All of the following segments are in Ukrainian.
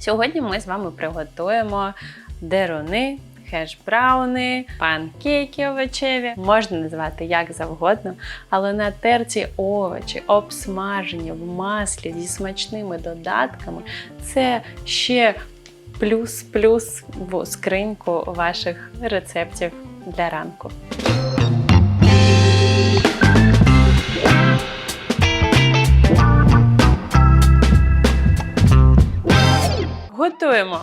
Сьогодні ми з вами приготуємо деруни, хеш-брауни, панкейки овочеві. Можна назвати як завгодно, але на терці овочі, обсмажені в маслі зі смачними додатками це ще плюс-плюс в скриньку ваших рецептів для ранку. Готуємо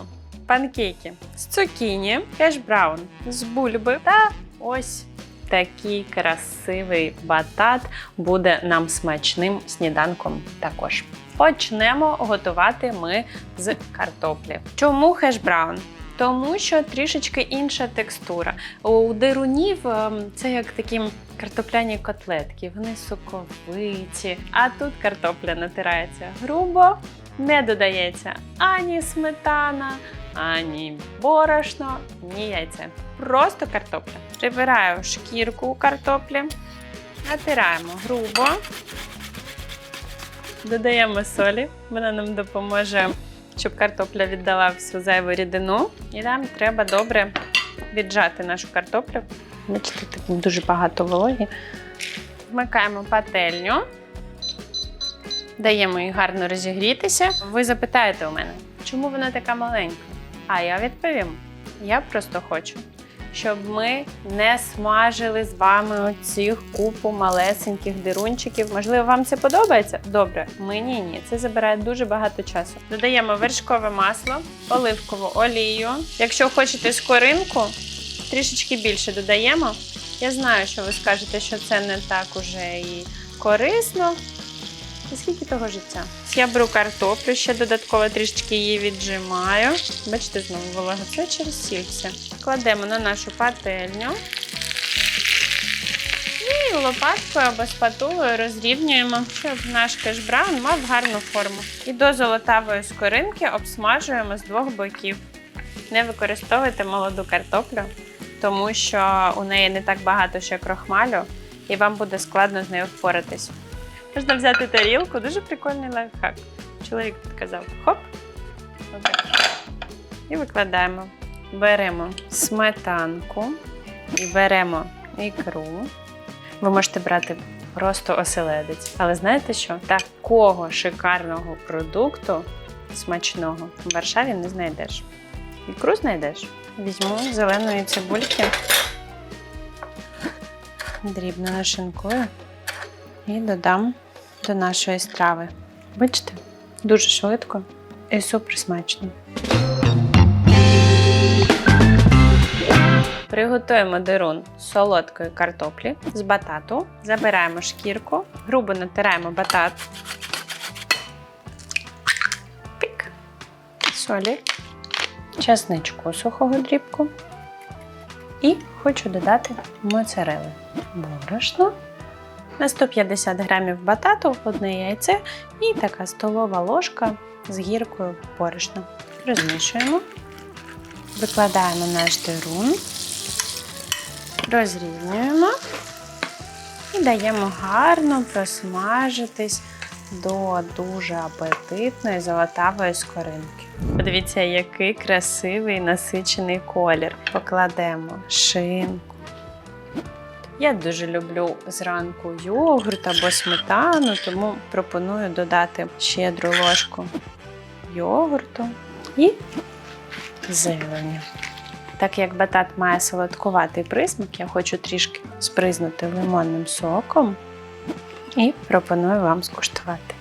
панкейки з цукіні, кеш-браун з бульби та ось такий красивий батат буде нам смачним сніданком також. Почнемо готувати ми з картоплі. Чому хеш-браун? Тому що трішечки інша текстура. У дирунів ем, це як такі картопляні котлетки, вони соковиті. А тут картопля натирається грубо, не додається ані сметана, ані борошно, ні яйця. Просто картопля. Прибираю шкірку у картоплі, натираємо грубо, додаємо солі, вона нам допоможе, щоб картопля віддала всю зайву рідину. І нам треба добре віджати нашу картоплю. Бачите, тут дуже багато вологі. Вмикаємо пательню. Даємо їй гарно розігрітися. Ви запитаєте у мене, чому вона така маленька? А я відповім: я просто хочу, щоб ми не смажили з вами оцих купу малесеньких дирунчиків. Можливо, вам це подобається? Добре, мені ні. Це забирає дуже багато часу. Додаємо вершкове масло, оливкову олію. Якщо хочете скоринку, трішечки більше додаємо. Я знаю, що ви скажете, що це не так уже і корисно. І скільки того життя? Я беру картоплю, ще додатково трішечки її віджимаю. Бачите, знову волога. Це через сіль все. Кладемо на нашу пательню. І лопаткою або спатулою розрівнюємо, щоб наш кешбраун мав гарну форму. І до золотавої скоринки обсмажуємо з двох боків. Не використовуйте молоду картоплю, тому що у неї не так багато ще крохмалю, і вам буде складно з нею впоратись. Можна взяти тарілку, дуже прикольний лайфхак. Чоловік підказав: хоп. І викладаємо. Беремо сметанку і беремо ікру. Ви можете брати просто оселедець. Але знаєте що? Такого шикарного продукту смачного в Варшаві не знайдеш. Ікру знайдеш. Візьму зеленої цибульки, дрібно нашинкую і додам до нашої страви. Бачите, дуже швидко і супер смачно. Приготуємо дирун з солодкої картоплі з батату. Забираємо шкірку, грубо натираємо батат. Пік. Солі, часничку сухого дрібку. І хочу додати моцарели. Борошно. На 150 грамів батату, одне яйце і така столова ложка з гіркою борошна. Розмішуємо, викладаємо наш дирун, розрівнюємо і даємо гарно просмажитись до дуже апетитної золотавої скоринки. Подивіться, який красивий насичений колір. Покладемо шинку. Я дуже люблю зранку йогурт або сметану, тому пропоную додати щедру ложку йогурту і зелені. Так як батат має солодкуватий присмак, я хочу трішки спризнути лимонним соком і пропоную вам скуштувати.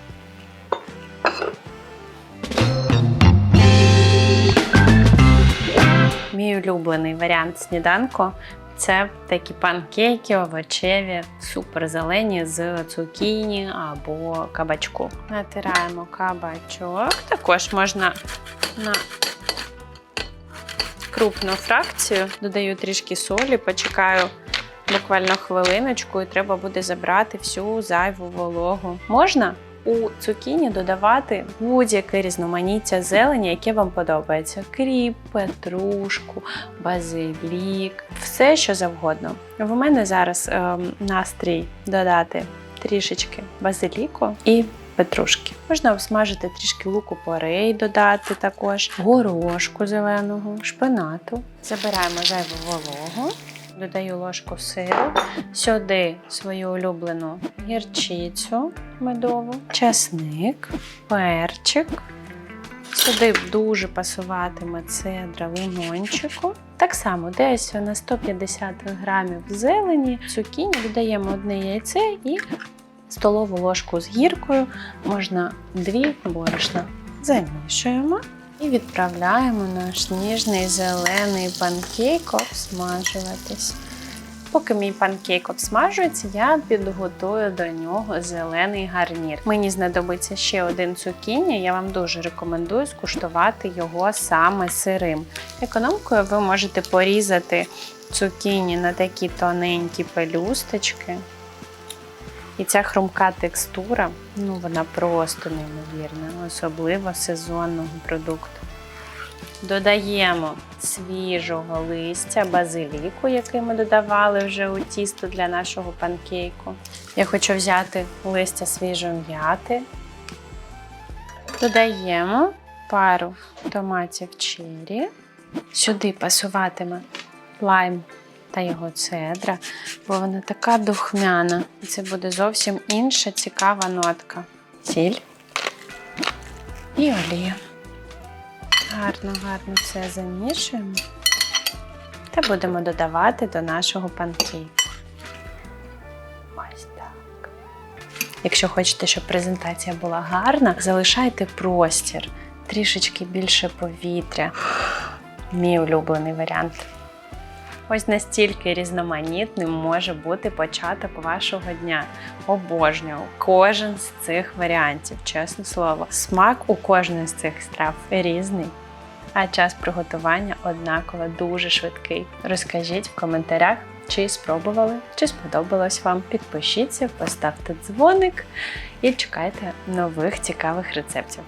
Мій улюблений варіант сніданку це такі панкейки овочеві, суперзелені з цукіні або кабачку. Натираємо кабачок. Також можна на крупну фракцію. Додаю трішки солі, почекаю буквально хвилиночку, і треба буде забрати всю зайву вологу. Можна у цукіні додавати будь-яке різноманіття зелені, яке вам подобається: кріп, петрушку, базилік, все що завгодно. В мене зараз ем, настрій додати трішечки базиліку і петрушки. Можна обсмажити трішки луку порей, додати також, горошку зеленого, шпинату. Забираємо зайву вологу. Додаю ложку сиру, сюди свою улюблену гірчицю медову, часник, перчик. Сюди дуже пасуватиме цедра лимончику. Так само, десь на 150 грамів зелені, цукіні додаємо одне яйце і столову ложку з гіркою, можна дві борошна. Замішуємо і відправляємо наш ніжний зелений панкейк обсмажуватись. Поки мій панкейк обсмажується, я підготую до нього зелений гарнір. Мені знадобиться ще один цукіні. Я вам дуже рекомендую скуштувати його саме сирим. Економкою ви можете порізати цукіні на такі тоненькі пелюсточки. І ця хрумка текстура, ну вона просто неймовірна, особливо сезонного продукту. Додаємо свіжого листя базиліку, який ми додавали вже у тісто для нашого панкейку. Я хочу взяти листя свіжої м'яти. Додаємо пару томатів чері. Сюди пасуватиме лайм та його цедра, бо вона така духмяна. І це буде зовсім інша цікава нотка. Сіль і олія. Гарно, гарно все замішуємо та будемо додавати до нашого панкейку. Ось так. Якщо хочете, щоб презентація була гарна, залишайте простір, трішечки більше повітря. Мій улюблений варіант. Ось настільки різноманітним може бути початок вашого дня. Обожнюю кожен з цих варіантів, чесне слово. Смак у кожної з цих страв різний, а час приготування однаково дуже швидкий. Розкажіть в коментарях, чи спробували, чи сподобалось вам. Підпишіться, поставте дзвоник і чекайте нових цікавих рецептів.